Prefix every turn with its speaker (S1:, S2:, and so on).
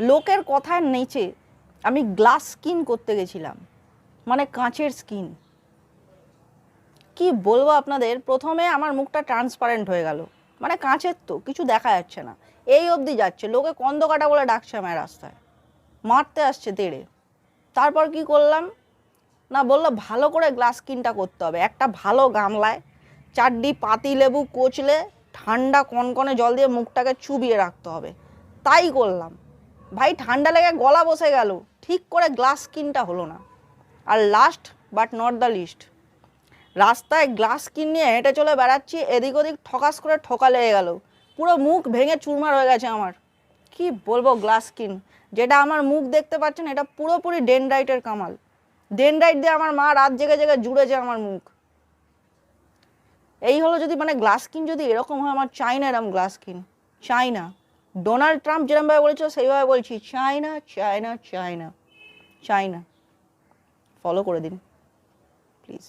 S1: লোকের কথার নিচে আমি গ্লাস স্কিন করতে গেছিলাম। মানে কাঁচের স্কিন কি বলব আপনাদের? প্রথমে আমার মুখটা ট্রান্সপারেন্ট হয়ে গেল। মানে কাঁচের তো, কিছু দেখা যাচ্ছে না। এই অবধি যাচ্ছে। লোকে কন্দ কাটা বলে ডাকছে আমার রাস্তায়। মারতে আসছে তেড়ে। তারপর কি করলাম? না, বলল ভালো করে গ্লাস স্কিনটা করতে হবে। একটা ভালো গামলায় চারটি পাতি লেবু কোচলে ঠান্ডা কনকনে জল দিয়ে মুখটাকে চুবিয়ে রাখতে হবে। তাই করলাম। ভাই, ঠান্ডা লেগে গলা বসে গেল। ঠিক করে গ্লাস স্কিনটা হলো না। আর last but not the least রাস্তায় গ্লাস স্কিন নিয়ে হেঁটে চলে বেড়াচ্ছি, এদিক ওদিক ঠকাস করে ঠোকা লেগে গেল। পুরো মুখ ভেঙে চুরমার হয়ে গেছে আমার। কি বলব গ্লাস স্কিন যেটা আমার মুখ দেখতে পাচ্ছেন, এটা পুরোপুরি ডেনড্রাইটের কামাল। ডেনড্রাইট দিয়ে আমার মা রাত জেগে জেগে জুড়েছে আমার মুখ। এই হলো যদি মানে গ্লাস স্কিন যদি, এরকম হয় আমার চাই না এরকম গ্লাস স্কিন চাই না ডোনাল্ড ট্রাম্প যেরকমভাবে বলেছিল, সেইভাবে বলছি, চায়না চায়না চাই না চাই না চাই না ফলো করে দিন প্লিজ